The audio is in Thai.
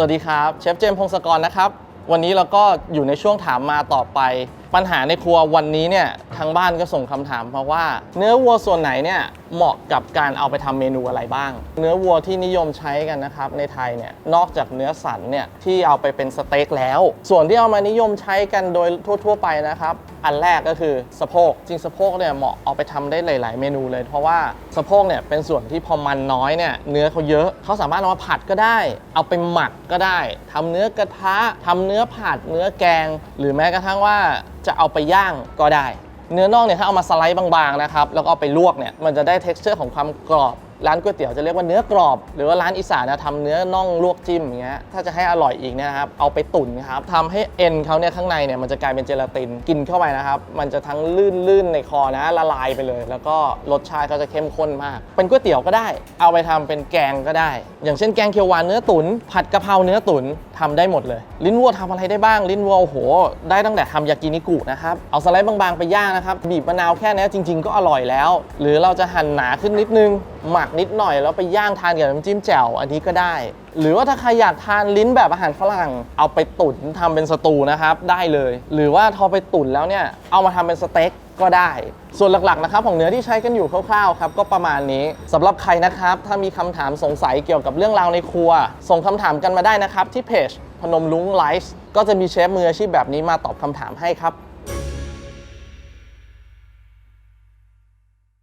สวัสดีครับเชฟเจมพงศกรนะครับ วันนี้เราก็อยู่ในช่วงถามมาต่อไป ปัญหาในครัววันนี้เนี่ย ทางบ้านก็ส่งคำถามมาว่า เนื้อวัวส่วนไหนเนี่ยเหมาะกับการเอาไปทำเมนูอะไรบ้าง เนื้อวัวที่นิยมใช้กันนะครับในไทยเนี่ยนอกจากเนื้อสันเนี่ยที่เอาไปเป็นสเต็กแล้ว ส่วนที่เอามานิยมใช้กันโดยทั่ว ๆ ไปนะครับ อันแรกก็คือสะโพกจริงสะโพกเนี่ยเหมาะเอาไปทำได้หลาย ๆ เมนูเลย เพราะว่าสะโพกเนี่ยเป็นส่วนที่พอมันน้อยเนี่ยเนื้อเขาเยอะเขาสามารถเอามาผัดก็ได้ เอาไปหมักก็ได้ทำเนื้อกระทะทำเนื้อผัดเนื้อแกง หรือแม้กระทั่งว่าจะเอาไปย่างก็ได้ เนื้อน่องเนี่ยถ้าเอามาสไลด์บางๆนะครับแล้วก็เอาไปลวกเนี่ยมันจะได้ t e x t อร์ของความกรอบ ร้านก๋วยเตี๋ยวจะเรียกว่าเนื้อกรอบ หรือว่าร้านอีสานนะทำเนื้อน่องลวกจิ้มอย่างเงี้ยถ้าจะให้อร่อยอีกเนี่ยนะครับเอาไปตุ๋นครับทำให้เอ็นเขาเนี่ยข้างในเนี่ยมันจะกลายเป็นเจลาตินกินเข้าไปนะครับมันจะทั้งลื่นๆในคอนะละลายไปเลย แล้วก็รสชาติเขาจะเข้มข้นมาก เป็นก๋วยเตี๋ยวก็ได้ เอาไปทำเป็นแกงก็ได้ อย่างเช่นแกงเขียวหวานเนื้อตุ๋นผัดกะเพราเนื้อตุ๋นทำได้หมดเลย ลิ้นวัวทำอะไรได้บ้าง ลิ้นวัวโอ้โห ได้ตั้งแต่ทำยากินิกุนะครับเอาสไลด์บางๆไปย่างนะครับบีบมะนาวแค่นี้จริง ๆ ก็อร่อยแล้ว หรือเราจะหั่นหนาขึ้นนิดนึงหมักนิดหน่อยแล้วไปย่างทานกับน้ำจิ้มแจ่วอันนี้ก็ได้ หรือว่าถ้าใครอยากทานลิ้นแบบอาหารฝรั่ง เอาไปตุ๋นทำเป็นสตูนะครับได้เลย หรือว่าพอไปตุ๋นแล้วเนี่ยเอามาทำเป็นสเต็กก็ได้ ส่วนหลักๆนะครับของเนื้อที่ใช้กันอยู่คร่าวๆครับก็ประมาณนี้สำหรับใครนะครับ ถ้ามีคำถามสงสัยเกี่ยวกับเรื่องราวในครัว ส่งคำถามกันมาได้นะครับที่เพจพนมลุงไลฟ์ก็จะมีเชฟมืออาชีพแบบนี้มาตอบคำถามให้ครับ